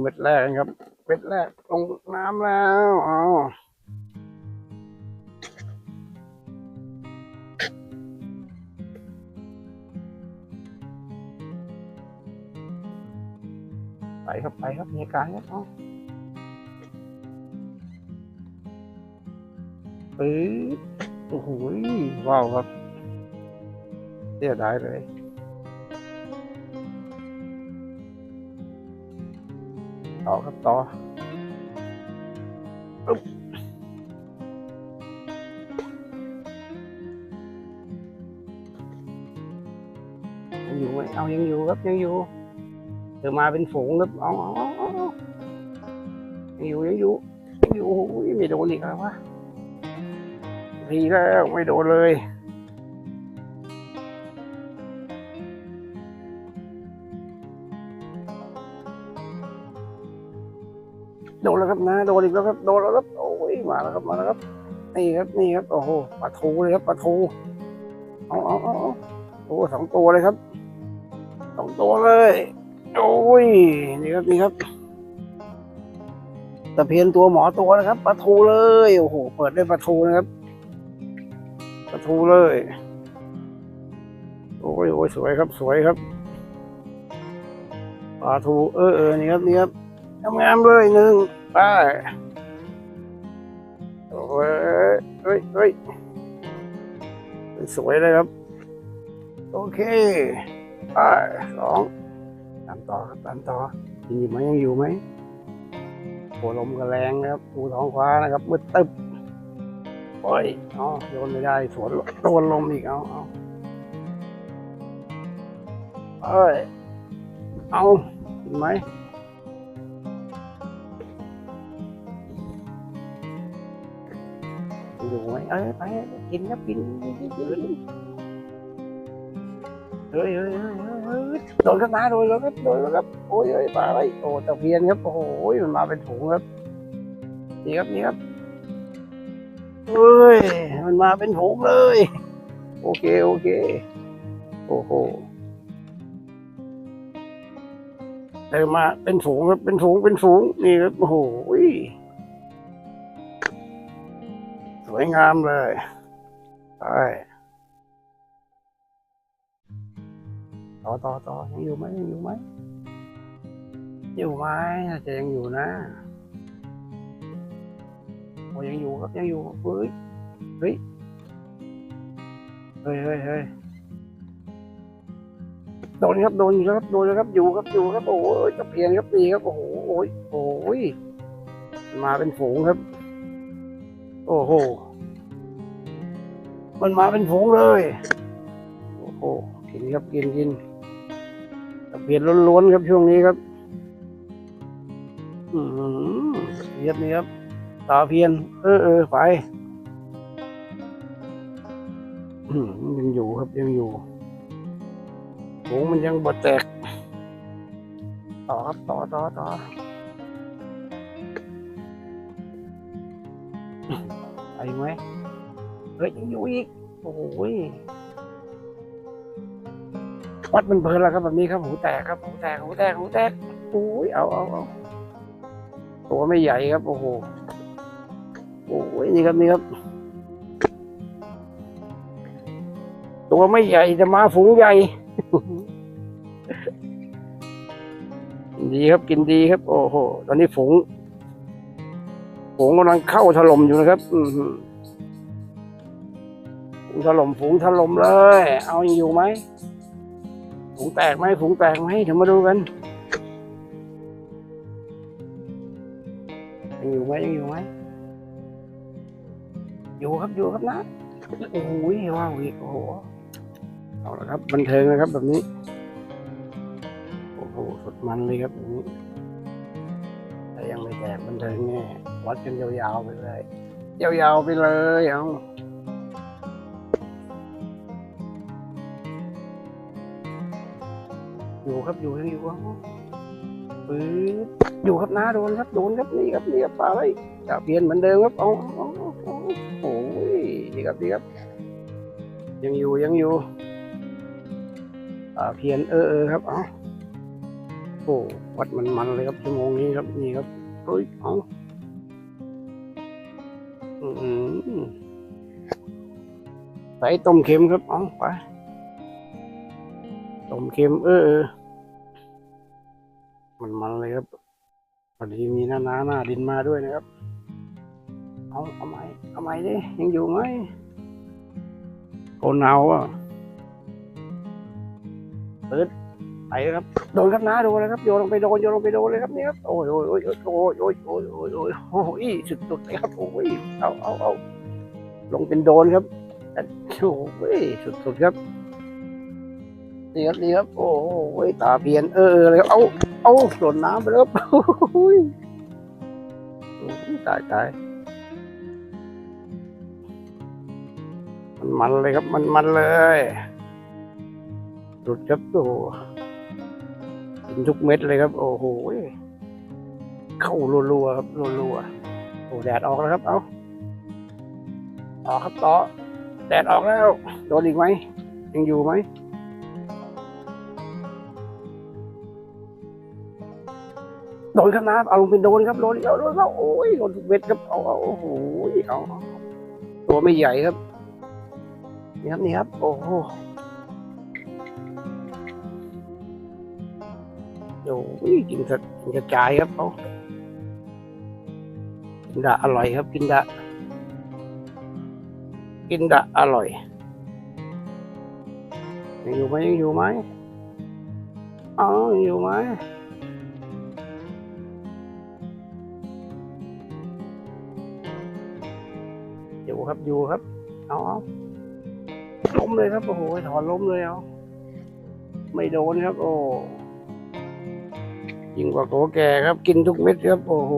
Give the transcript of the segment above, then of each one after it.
เม็ดแรกครับ เม็ดแรกลงน้ำแล้วอ๋อไปครับไปครับมีการครับเอาปื๊ดโอ้โหว้าวครับเสียดายเลย ต่อครับต่อปึ๊บยังอยู่ไหมเอายังอยู่ครับยังอยู่เดี๋ยวม นะโดนเลยโดนแล้วครับนะโดนอีกแล้วครับโดนแล้วครับโอ้ยมาแล้วครับมาแล้วครับนี่ครับนี่ครับโอ้โหปลาทูเลยครับปลาทูเอาเอาเอาเอาโอ้สองตัวเลยครับสองตัวเลยโอ้ยนี่ครับนี่ครับตะเพียนตัวหมอตัวนะครับปลาทูเลยโอ้โหเปิดด้วยปลาทูนะครับปลาทูเลยโอ้ยโอ้ยสวยครับสวยครับปลาทูเออเออนี่ครับนี่ครับงามเลยหนึ่ง ไปโอ้ยเฮ้ยเฮ้ยสวยเลยครับ โอเคไปสองตามต่อครับตามต่อยังอยู่ไหมยังอยู่ไหมโหลมก็แรงนะครับดูท้องฟ้านะครับมืดตึบโอ้ยอ๋อโยนไม่ได้สวนโดนลมอีกเอาเอาเอ้ยเอาเห็นไหม เอ้ยไปกินครับกินเฮ้ยเฮ้ยเฮ้ยเฮ้ยเฮ้ยโดนครับนะโดนแล้วครับโดนแล้วครับโอ้ยเฮ้ยปลาไรโอ้ตะเพียนครับโอ้โหมันมาเป็นถุงครับนี่ครับนี่ครับเฮ้ยมันมาเป็นถุงเลย โอเคโอเคโอ้โหเดินมาเป็นฝูงครับเป็นฝูงเป็นฝูงนี่ครับโอ้โห วยงามเลย ไป ต่อต่อต่อยังอยู่ไหมยังอยู่ไหมอยู่ไหมน่าจะยังอยู่นะโอ้ยังอยู่ครับยังอยู่เฮ้ยเฮ้ยเฮ้ยเฮ้ยเฮ้ยโดนครับโดนอยู่แล้วครับโดนแล้วครับอยู่ครับอยู่ครับโอ้ยตะเพียนครับตีครับโอ้โหโอ้ยโอ้ยมาเป็นฝูงครับ โอ้โห มันมาเป็นผงเลย โอ้โห กินครับกินกินตะเพียนล้วนๆครับช่วงนี้ครับ อืมเรียบนี้ครับ ตาเพียน เออเออไปอืมยังอยู่ครับยังอยู่ผงมันยังบดแตก ต่อครับต่อต่อต่อ ไปไหมเฮ้ยยังอยู่อีก โอ้โหยวัดมันเพลินแล้วครับแบบนี้ครับหูแตกครับหูแตกหูแตกหูแตกโอ้ยเอาเอาเอาตัวไม่ใหญ่ครับ โอ้โหโอ้ยนี่ครับนี่ครับ ตัวไม่ใหญ่แต่มาฝูงใหญ่ดีครับกินดีครับ โอ้โห ตอนนี้ฝูง ฝูงกำลังเข้าถล่มอยู่นะครับ อือหือฝูงถล่มฝูงถล่มเลย เอายังอยู่ไหมฝูงแตกไหมฝูงแตกไหมเดี๋ยวมาดูกันยังอยู่ไหมยังอยู่ไหมอยู่ครับอยู่ครับนะโอ้โหว้าวอีกโอ้โหเอาละครับบันเทิงนะครับแบบนี้โอ้โหสุดมันเลยครับแบบนี้ถ้ายังไม่แตกบันเทิงแน่ วัดกันยาวๆไปเลย ยาวๆไปเลยเอาอยู่ครับอยู่ยังอยู่ครับปื๊ดอยู่ครับน้าโดนครับโดนครับนี่ครับนี่ครับปลาอะไรจะเปลี่ยนเหมือนเดิมครับเอาเอาเอาเอาโอ้ยดีครับนี่ครับ ยังอยู่ยังอยู่ปลาเพียนเออเออครับเอาโอ้วัดมันมันเลยครับชั่วโมงนี้ครับนี่ครับเฮ้ยเอา ใส่ต้มเค็มครับเอาไปต้มเค็มเออเออ มันมันเลยครับพอดีมีหน้าหน้าหน้าดินมาด้วยนะครับ เอาเอาไหมเอาไหมดิยังอยู่ไหมคนเอาอะเปิดไปครับโดนครับน้าโดนเลยครับโยนลงไปโดนโยนลงไปโดนเลยครับนี่ครับโอ้ยโอ้ยโอ้ยโอ้ยโอ้ยโอ้ยโอ้ยโอ้ยโอ้ยสุดสุดๆเลยครับโอ้ยเอาเอาเอา ลงเป็นโดนครับโอ้ยสดสุดๆครับ นี่ครับนี่ครับ โอ้ยตาเพียนเออเลยครับเอาเอาโดนน้ำไปแล้วครับโอ้ยโอ้ยตายตายมันมันเลยครับ มันมันเลยสุดครับโอ้กินทุกเม็ดเลยครับ โอ้โหเข้ารัวๆครับรัวๆโอ้แดดออกแล้วครับ เอา ต่อครับต่อแดดออกแล้วโดนอีกไหมยังอยู่ไหมโดนครับน้ำเอาลงเป็นโดนครับโดนเอาโดนเอาโอ้ยโดนทุกเม็ดครับเอาเอาโอ้โหเอาตัวไม่ใหญ่ครับนี่ครับนี่ครับโอ้โหโอ้ยกินกระกินกระจายครับเขากินดะอร่อยครับกินดะ กินดะอร่อย ยังอยู่ไหมยังอยู่ไหมอ๋อยังอยู่ไหมอยู่ครับอยู่ครับเอาเอล้มเลยครับโอ้โหถอนล้มเลยเอาไม่โดนครับ โอ้ยิ่งกว่าโกแก่ครับ กินทุกเม็ดครับ โอ้โห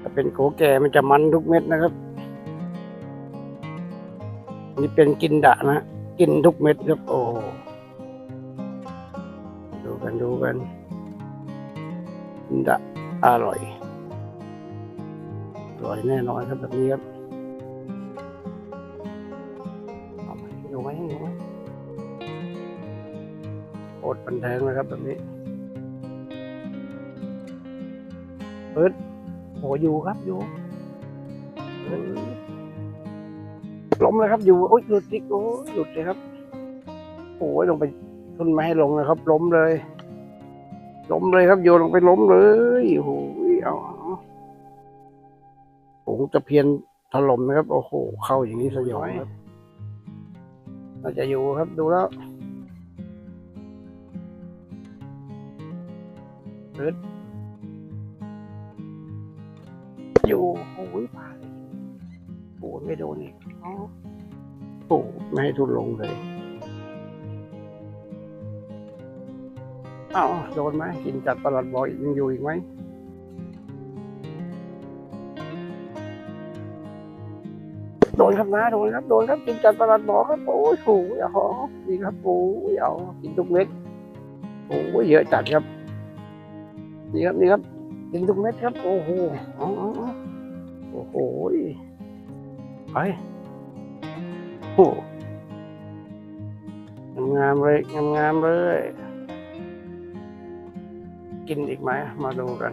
ถ้าเป็นโกแก่มันจะมันทุกเม็ดนะครับ นี่เป็นกินดะนะกินทุกเม็ดครับโอ้ดูกันดูกันกินดะอร่อยอร่อยแน่นอนครับแบบนี้ครับเอาไหมอยู่ไหมอยู่ไหมโคตรบันเทิงเลยครับแบบนี้เปิดโหอยู่ครับอยู่ ล้มเลยครับ อยู่โอ้ยหลุดอีกโอ้ยหลุดเลยครับโอ้ยลงไปทุนไม่ให้ลงนะครับ ล้มเลย ล้มเลยครับโยนลงไปล้มเลยโอ้โหเอาผงตะเพียนถล่มนะครับ โอ้โห เข้าอย่างนี้สยองครับน่าจะอยู่ครับดูแล้วอยู่โอ้ยผ่าเลยโอ้ยไม่โดนอีก อ๋อโอ้ไม่ให้ทุนลงเลยอ้าวโดนไหมกินจัดประหลัดบอกอีกยังอยู่อีกไหมโดนครับนะโดนครับโดนครับกินจัดประหลัดบอครับโอ้ยโอ้ยอ๋อดีครับโอ้ยเอากินทุกเม็ดโอ้ยเยอะจัดครับนี่ครับนี่ครับกินทุกเม็ดครับ โอ้โหอ๋ออ๋ออ๋อโอ้โหไป โอ้งามๆเลยงามๆเลย กินอีกไหมมาดูกัน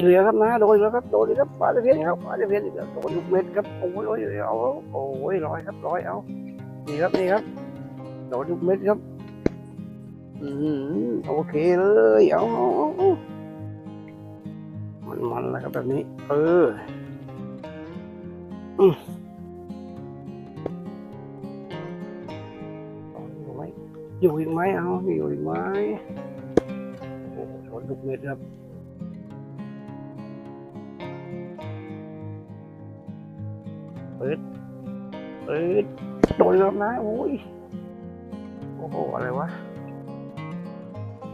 ไม่เหลือครับนะโดนแล้วครับโดนเลยครับปลาตะเพียนครับปลาตะเพียนอีกแล้วโดนทุกเม็ดครับโอ้ยโอ้ยเอาโอ้ยร้อยครับร้อยเอานี่ครับนี่ครับโดนทุกเม็ดครับอืมโอเคเลยเอามันมันแล้วครับแบบนี้ เอออืมอยู่อีกไหมเอาอยู่อีกไหมโอ้โหโดนทุกเม็ดครับ เปิดโดนแล้วนะโอ้ยโอ้โหอะไรวะ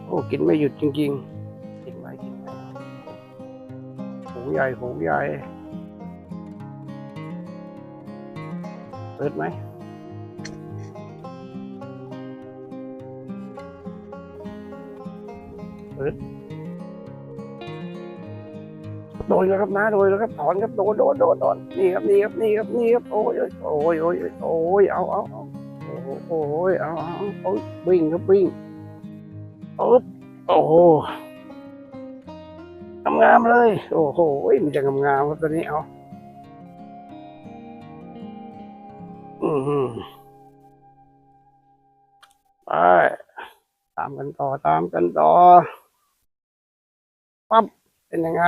โอ้กินไม่หยุดจริงๆกินไหมกินไหมหูใหญ่หูใหญ่เปิดไหม โดนแล้วครับนะโดนแล้วครับถอนครับโดนโดนโดนโดนนี่ครับนี่ครับนี่ครับนี่ครับโอ้ยโอ้ยโอ้ยโอ้ยเอาเอาเอาโอ้ยเอาเอาโอ้ยวิ่งครับวิ่งโอ้โอ้โหงามเลย โอ้โหมันจะงามๆครับตัวนี้เอาอือหือไปตามกันต่อตามกันต่อปั๊บเป็นยังไง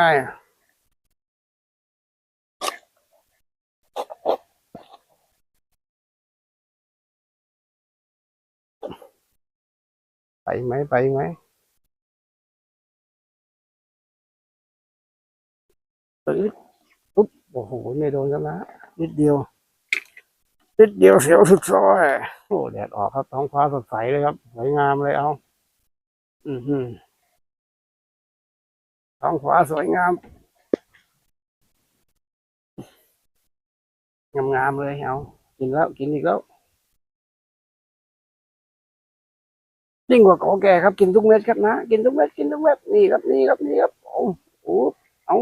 ไปไหมไปไหมปึ๊บปุ๊บโอ้โหไม่โดนกันนะนิดเดียวนิดเดียวเสียวสุดซอยโอ้แดดออกครับท้องฟ้าสดใสเลยครับสวยงามเลยเอา อือหือท้องฟ้าสวยงามงามๆเลยเอากินแล้วกินอีกแล้ว ยิ่งกว่าขอแก่ครับกินทุกเม็ดครับนะกินทุกเม็ดกินทุกเม็ดนี่ครับนี่ครับนี่ครับโอ้โหเอา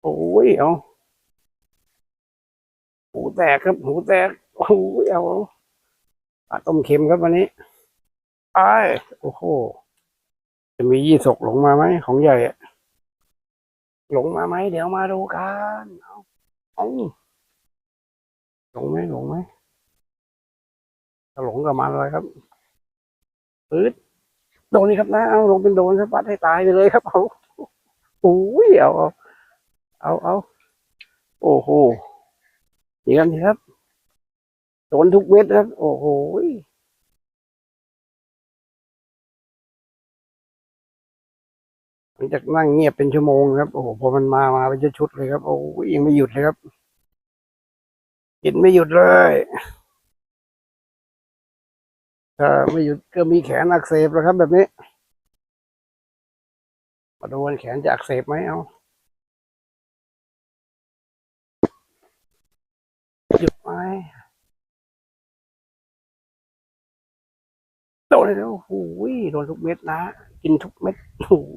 โอ้ยเอาหูแตกครับหูแตกโอ้ยเอาปลาต้มเค็มครับวันนี้ไปโอ้โหจะมียี่สกหลงมาไหมของใหญ่อะหลงมาไหมเดี๋ยวมาดูกันเอาเอาหลงไหมหลงไหม หลงกับมันเลยครับปื๊ดโดนนี่ครับนะเอาลงเป็นโดนครับปัดให้ตายไปเลยครับเอาโอ้ยเอาเอาเอาโอ้โหนี่กันสิครับโดนทุกเม็ดครับ โอ้โหหลังจากนั่งเงียบเป็นชั่วโมงครับ โอ้โหพอมันมามาเป็นชุดเลยครับ โอ้ยยังไม่หยุดเลยครับกินไม่หยุดเลย ถ้าไม่หยุดก็มีแขนอักเสบแล้วครับ แบบนี้ มาดูว่าแขนจะอักเสบไหมเอาหยุดไหมโดนเลยแล้วโอ้โหโดนทุกเม็ดนะ กินทุกเม็ดโอ้โห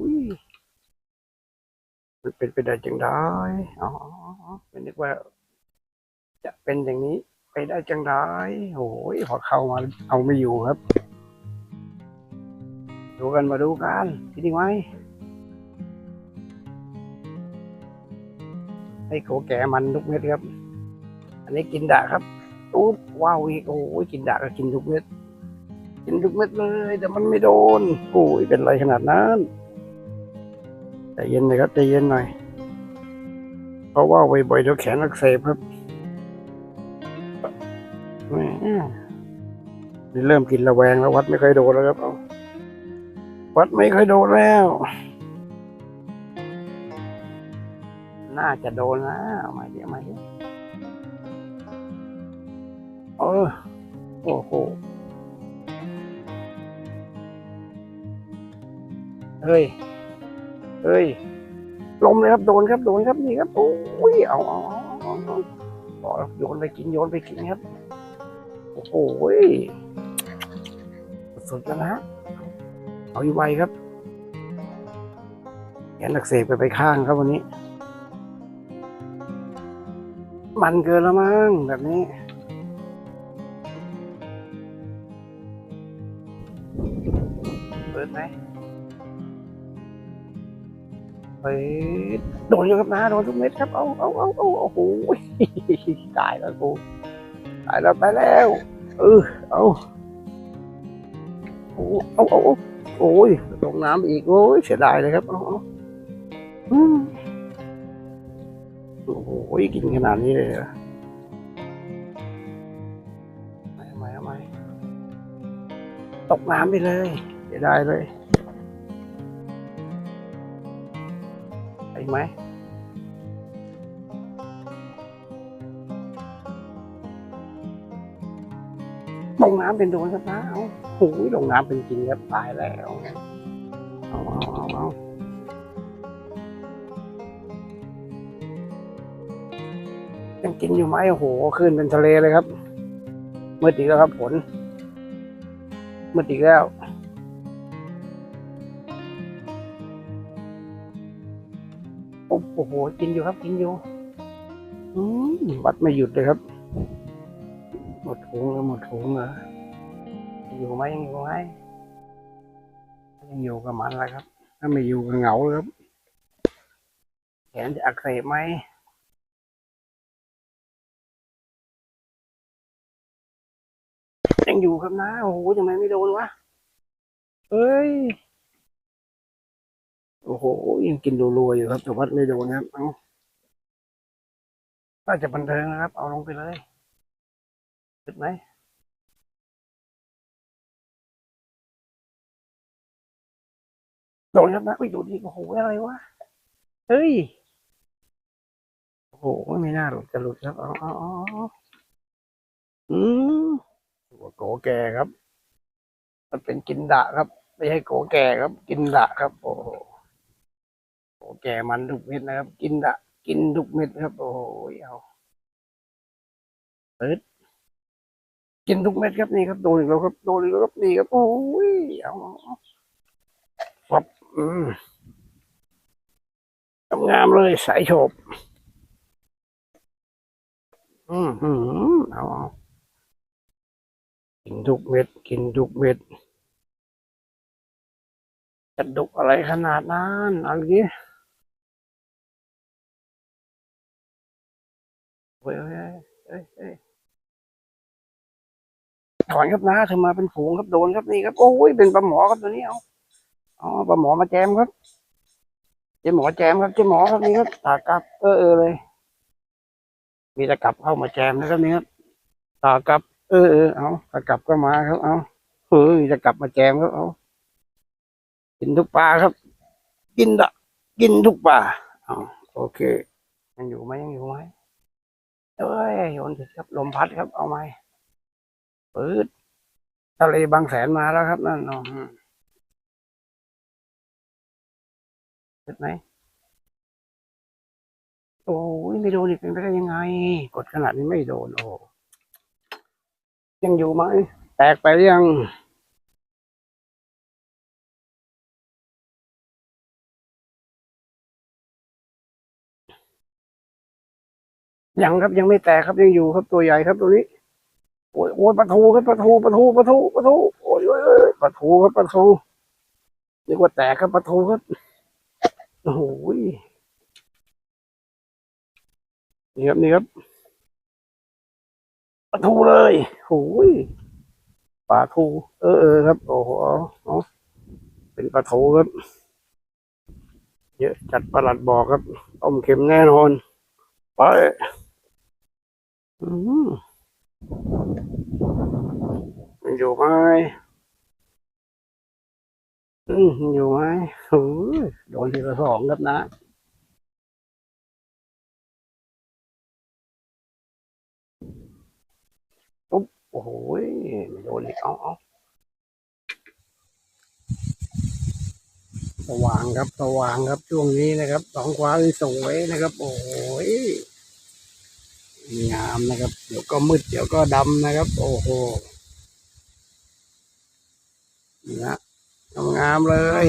มันเป็นไปได้จังได้อ๋อเป็นนึกว่า จะเป็นอย่างนี้ ไปได้จังได้โอ้ยพอเข้ามาเอาไม่อยู่ครับ ดูกันมาดูกันคิดดีไหมให้โกแก่มันทุกเม็ดครับ อันนี้กินดาครับอุ๊บว้าวอีกโอ้ยกินดาก็กินทุกเม็ด กินทุกเม็ดเลย แต่มันไม่โดนโอ้ยเป็นไรขนาดนั้นใจเย็นเลยครับใจเย็นหน่อย เพราะว่าบ่อยๆเดี๋ยวแขนอักเสบครับ นี่เริ่มกินระแวงแล้ววัดไม่เคยโดนแล้วครับวัดไม่เคยโดนแล้ว น่าจะโดนนะเอามาเดี๋ยวมาเดี๋ยวเออโอ้โหเฮ้ย เฮ้ย ลมเลยครับ โดนครับ โดนครับนี่ครับ โอ้ย เอาเอาเอาเอาเอาเอาโยนไปกิน โยนไปกินครับ โอ้โหย สุดแล้วนะเอาอยู่ไวครับแขนอักเสบไปไปข้างครับวันนี้ มันเกินแล้วมั้งแบบนี้เปิดไหมเฮ้ยโดนอยู่ครับนะโดนทุกเม็ดครับ เอาเอาเอาเอาโอ้โหตายแล้วกูตายแล้วตายแล้วเออเอา โอ้เอาเอาเอาโอ้ยลงน้ำอีกโอ้ยเสียดายเลยครับเอาเอาอืมโอ้โหกินขนาดนี้เลยเหรอไม่ไม่ไม่ตกน้ำไปเลยเสียดายเลยไปไหม ลงน้ำเป็นโดนครับป้าเอาหูยลงน้ำเป็นจริงครับตายแล้วเอาายังกินอยู่ไหมโอ้โหขึ้นเป็นทะเลเลยครับเมื่อตีแล้วครับผลมื่อตีแล้วโอ้โหกินอยู่ครับกินอยู่วัดไม่หยุดเลยครับ หมดถุงแล้วหมดถุงเหรออยู่ไหมยังอยู่ไหมยังอยู่กับมันแหละครับ ถ้าไม่อยู่ก็เหงาเลยครับแขนจะอักเสบไหมยังอยู่ครับนะโอ้โหทำไมไม่โดนวะเฮ้ยโอ้โหยังกินรัวๆอยู่ครับแต่วัดไม่โดนครับเอาน่าจะบันเทิงนะครับ เอาลงไปเลย เห็นไหมโดนครับนะอุ้ยดูดิโอ้โหอะไรวะ เฮ้ย โอ้โห ไม่น่าหลุดจะหลุดครับอ๋ออ๋ออ๋ออืมหัวโกแก่ครับ มันเป็นกินดะครับ ไม่ใช่โกแก่ครับ กินดะครับ โอ้โหโกแก่มันทุกเม็ดนะครับ กินดะ กินทุกเม็ดครับ โอ้โหเอาเปิด กินทุกเม็ดครับนี่ครับโดนอีกแล้วครับโดนอีกแล้วครับนี่ครับโอ้ยเอาเอาฟับอืมงามเลยสายโฉบอืมอืมเอากินทุกเม็ด กินทุกเม็ดจะดุอะไรขนาดนั้นอะไรดิเฮ้ยเฮ้ยเฮ้ยเฮ้ย ถอนครับนะเธอมาเป็นฝูงครับโดนครับนี่ครับโอ้ยเป็นปลาหมอครับตัวนี้เอาเอาปลาหมอมาแจมครับเจ๊หมอแจมครับเจ๊หมอครับนี่ครับตากับเออเออเลย มีตะกลับเข้ามาแจมนะครับนี่ครับตากับ เออเออเอาตะกลับก็มาครับเอาเฮ้ยจะกลับมาแจมครับเอากินทุกปลาครับ กินดะกินทุกปลาอ๋อโอเคยังอยู่ไหมยังอยู่ไหมเอ้ยโยนเถอะครับลมพัดครับเอาไหม ปืดทะเลบางแสนมาแล้วครับนั่นอ๋ออืมเห็นไหมโอ้ยไม่โดนอีกเป็นไปได้ยังไง กดขนาดนี้ไม่โดนโอ้ยังอยู่ไหมแตกไปยังยังครับยังไม่แตกครับยังอยู่ครับตัวใหญ่ครับตัวนี้ โอ้ยโอ้ยปลาทูครับปลาทูปลาทูปลาทูปลาทูโอ้ยโอ้ยปลาทูครับปลาทูนึกว่าแตกครับปลาทูครับโอ้โหนี่ครับนี่ครับปลาทูเลยโอ้ยปลาทูเออเออครับ โอ้โหเอาเป็นปลาทูครับเยอะจัดประหลัดบอกครับต้มเค็มแน่นอนไปอืม มันอยู่ไหมอืมอยู่ไหมโอ้ยโดนทีละสองครับนะปุ๊บโอ้โหไม่โดนอีกเอาเอาสว่างครับสว่างครับช่วงนี้นะครับสองขวาสวยนะครับ โอ้ย งามนะครับ เดี๋ยวก็มืดเดี๋ยวก็ดำนะครับ โอ้โหนี่ฮะงามเลย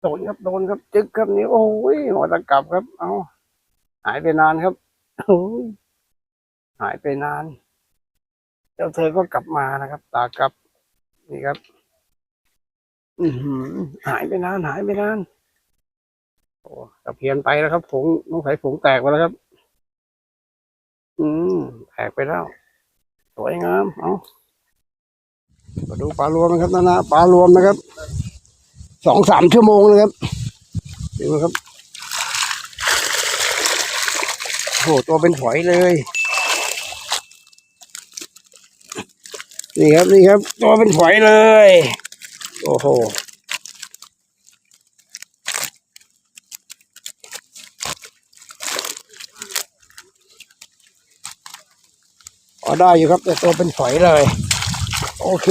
โดนครับ โดนครับ จึกครับนี่โอ้ยหัวตะกลับครับ เอาหายไปนานครับโอ้ยหายไปนานแล้วเธอก็กลับมานะครับ ตากลับ นี่ครับ อือหือหายไปนาน หายไปนาน โอ้ตะเพียนไปแล้วครับผงน้องสายผงแตกไปแล้วครับ อืมแตกไปแล้ว สวยงาม เอามาดูปลารวมนะครับนานาปลารวมนะครับ สองสามชั่วโมงนะครับดูนะครับโอ้โหตัวเป็นฝอยเลย นี่ครับนี่ครับ ตัวเป็นฝอยเลย โอ้โหอได้อยู่ครับ แต่ตัวเป็นฝอยเลย โอเค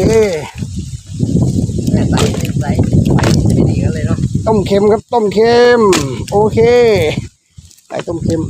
ใส่ใส่ ต้มเค็มครับต้มเค็ม โอเค ใส่ต้มเค็ม